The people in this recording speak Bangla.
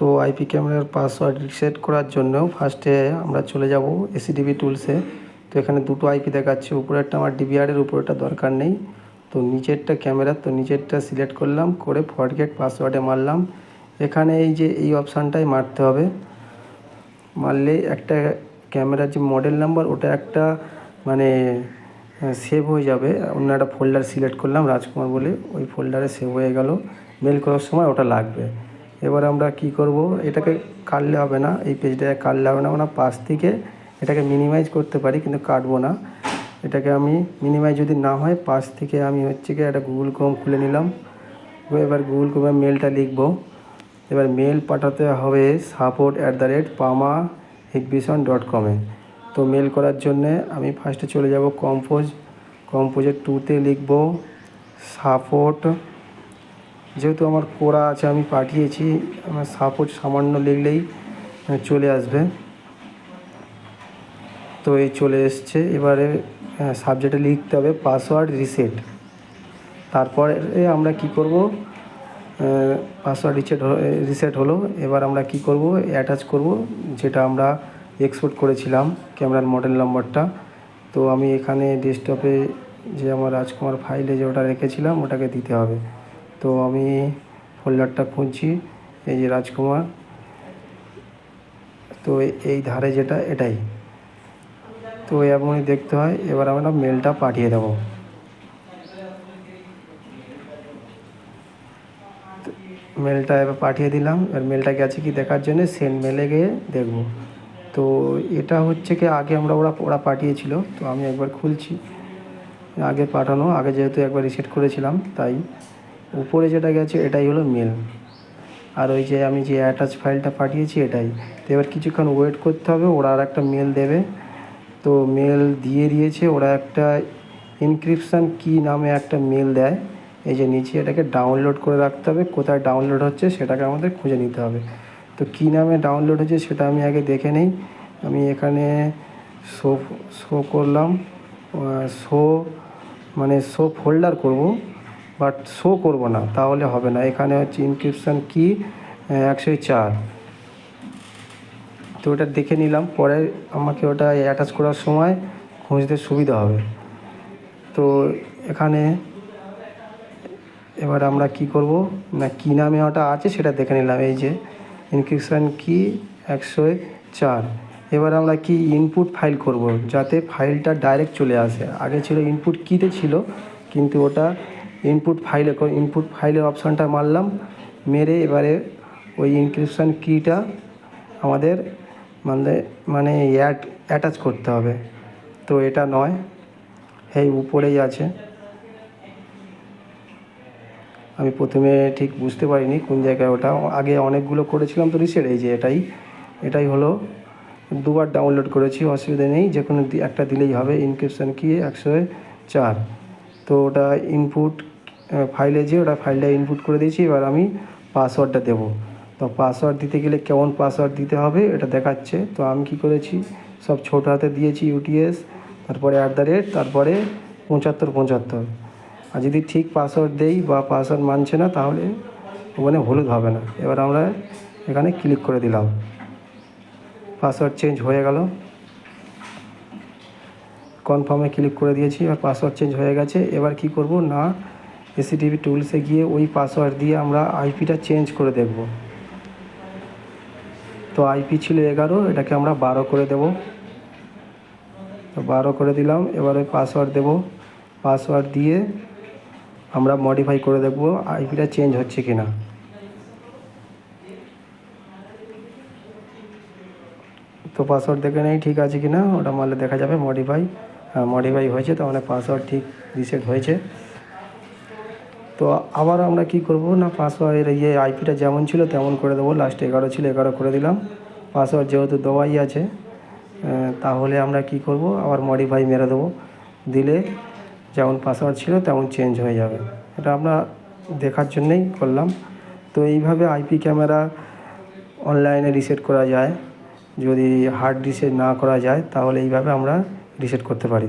তো আইপি ক্যামেরার পাসওয়ার্ড রিসেট করার জন্য ফার্স্টে আমরা চলে যাব এসিডিবি টুলসে তো এখানে দুটো আইপি দেখাচ্ছে, উপরেরটা আমার ডিবিআরের উপরেরটা দরকার নেই। তো নিচেরটা ক্যামেরা, তো নিচেরটা সিলেক্ট করলাম, করে ফরগেট পাসওয়ার্ডে মারলাম। এখানে এই যে, এই অপশানটাই মারতে হবে। মারলে একটা ক্যামেরার যে মডেল নাম্বার ওটা একটা মানে সেভ হয়ে যাবে। অন্য একটা ফোল্ডার সিলেক্ট করলাম, রাজকুমার বলে, ওই ফোল্ডারে সেভ হয়ে গেল। মেল করার সময় ওটা লাগবে। এবার আমরা কি করব? এটাকে কাটলে হবে না, এই পেজটাকে কাটলে হবে না। আমরা পাশ থেকে এটাকে মিনিমাইজ করতে পারি, কিন্তু কাটবো না। এটাকে আমি মিনিমাইজ যদি না হয়, পাশ থেকে আমি হচ্ছে কি একটা গুগল ক্রোম খুলে নিলাম। এবার গুগল ক্রোমে মেলটা লিখব। এবার মেল পাঠাতে হবে সাপোর্ট অ্যাট দ্য রেট পামা হিকবিশন ডট কমে তো মেল করার জন্যে আমি ফার্স্টে চলে যাব কম্পোজ কম্পোজের টুতে লিখব সাপোর্ট যেহেতু আমার কোরা আছে, আমি পাঠিয়েছি। আমার সাপোর্ট সামান্য লিখলেই চলে আসবে। তো এই চলে এসছে। এবারে সাবজেক্টে লিখতে হবে পাসওয়ার্ড রিসেট তারপরে আমরা কি করব? পাসওয়ার্ড রিসেট রিসেট হলো। এবার আমরা কি করব? অ্যাটাচ করব, যেটা আমরা এক্সপোর্ট করেছিলাম ক্যামেরার মডেল নম্বরটা তো আমি এখানে ডেস্কটপে যে আমার রাজকুমার ফাইলে যে ওটা রেখেছিলাম, ওটাকে দিতে হবে। তো আমি ফোল্ডারটা খুঁজছি, এই যে রাজকুমার। তো এই ধারে যেটা, এটাই। তো এমনই দেখতে হয়, এবার আমরা মেলটা পাঠিয়ে দেবো। মেলটা এবার পাঠিয়ে দিলাম, এবার মেলটা গেছে কি দেখার জন্য সেন্ড মেলে গিয়ে দেখব। তো এটা হচ্ছে কি, আগে আমরা ওরা ওরা পাঠিয়েছিল, তো আমি একবার খুলছি। আগে পাঠানো, আগে যেহেতু একবার রিসেট করেছিলাম, তাই। উপরে যেটা গেছে, এটাই হলো মেল আর ওই যে আমি যে অ্যাটাচ ফাইলটা পাঠিয়েছি, এটাই। তো এবার কিছুক্ষণ ওয়েট করতে হবে, ওরা আর একটা মেল দেবে। তো মেল দিয়ে দিয়েছে, ওরা একটা ইনক্রিপশান কি নামে একটা মেল দেয়। এই যে নিচে এটাকে ডাউনলোড করে রাখতে হবে, কোথায় ডাউনলোড হচ্ছে সেটাকে আমাদের খুঁজে নিতে হবে। তো কী নামে ডাউনলোড হচ্ছে সেটা আমি আগে দেখে নেই। আমি এখানে শো শো করলাম শো মানে শো ফোল্ডার করব। বাট শো করব না, তাহলে হবে না। এখানে হচ্ছে ইনক্রিপশান কি একশো চার। তো ওটা দেখে নিলাম, পরে আমাকে ওটা অ্যাটাচ করার সময় খুঁজতে সুবিধা হবে। তো এখানে এবার আমরা কি করব? না, কী নামে ওটা আছে সেটা দেখে নিলাম, এই যে ইনক্রিপশান কি একশো চার। এবার আমরা কি ইনপুট ফাইল করব, যাতে ফাইলটা ডাইরেক্ট চলে আসে। আগে ছিল ইনপুট কিতে ছিল, কিন্তু ওটা ইনপুট ফাইলে ইনপুট ফাইলের অপশানটা মারলাম, মেরে এবারে ওই ইনক্রিপশান কিটা আমাদের মানে মানে অ্যাড অ্যাটাচ করতে হবে। তো এটা নয়, এই উপরেই আছে। আমি প্রথমে ঠিক বুঝতে পারিনি কোন জায়গায় ওটা, আগে অনেকগুলো করেছিলাম তো রিসেট এই যে এটাই এটাই হলো। দুবার ডাউনলোড করেছি, অসুবিধা নেই যে কোনো একটা দিলেই হবে ইনক্রিপশান কি একশো চার। তো ওটা ইনপুট ফাইলে যে ওটা ফাইলটা ইনপুট করে দিয়েছি, এবার আমি পাসওয়ার্ডটা দেবো। তো পাসওয়ার্ড দিতে গেলে কেমন পাসওয়ার্ড দিতে হবে এটা দেখাচ্ছে। তো আমি কি করেছি? সব ছোটো হাতে দিয়েছি ইউটিএস তারপরে অ্যাট দ্য রেট তারপরে পঁচাত্তর পঁচাত্তর। আর যদি ঠিক পাসওয়ার্ড দেই বা পাসওয়ার্ড মানছে না, তাহলে ওখানে হলুদ হবে না। এবার আমরা এখানে ক্লিক করে দিলাম। পাসওয়ার্ড চেঞ্জ হয়ে গেল। কনফার্মে ক্লিক করে দিয়েছি, এবার পাসওয়ার্ড চেঞ্জ হয়ে গেছে। এবার কি করব? না এসিটিভি টুলসে গিয়ে ওই পাসওয়ার্ড দিয়ে আমরা আইপিটা চেঞ্জ করে দেখব। তো আইপি ছিল এগারো, এটাকে আমরা বারো করে দেব। তো বারো করে দিলাম, এবার পাসওয়ার্ড দেব। পাসওয়ার্ড দিয়ে আমরা মডিফাই করে দেখব আইপিটা চেঞ্জ হচ্ছে কি না তো পাসওয়ার্ড দেখে নেই, ঠিক আছে কি না ওটা মারলে দেখা যাবে মডিফাই হ্যাঁ মডিফাই হয়েছে, তো মানে পাসওয়ার্ড ঠিক রিসেট হয়েছে। তো আবার আমরা কি করব না পাসওয়ার্ডের ইয়ে আইপিটা যেমন ছিল তেমন করে দেবো। লাস্টে এগারো ছিল, এগারো করে দিলাম। পাসওয়ার্ড যেহেতু দেওয়াই আছে তাহলে আমরা কি করব? আবার মডিফাই মেরে দেবো। দিলে যেমন পাসওয়ার্ড ছিল তেমন চেঞ্জ হয়ে যাবে। এটা আমরা দেখার জন্যেই করলাম। তো এইভাবে আইপি ক্যামেরা অনলাইনে রিসেট করা যায়। যদি হার্ড রিসেট না করা যায়, তাহলে এইভাবে আমরা রিসেট করতে পারি।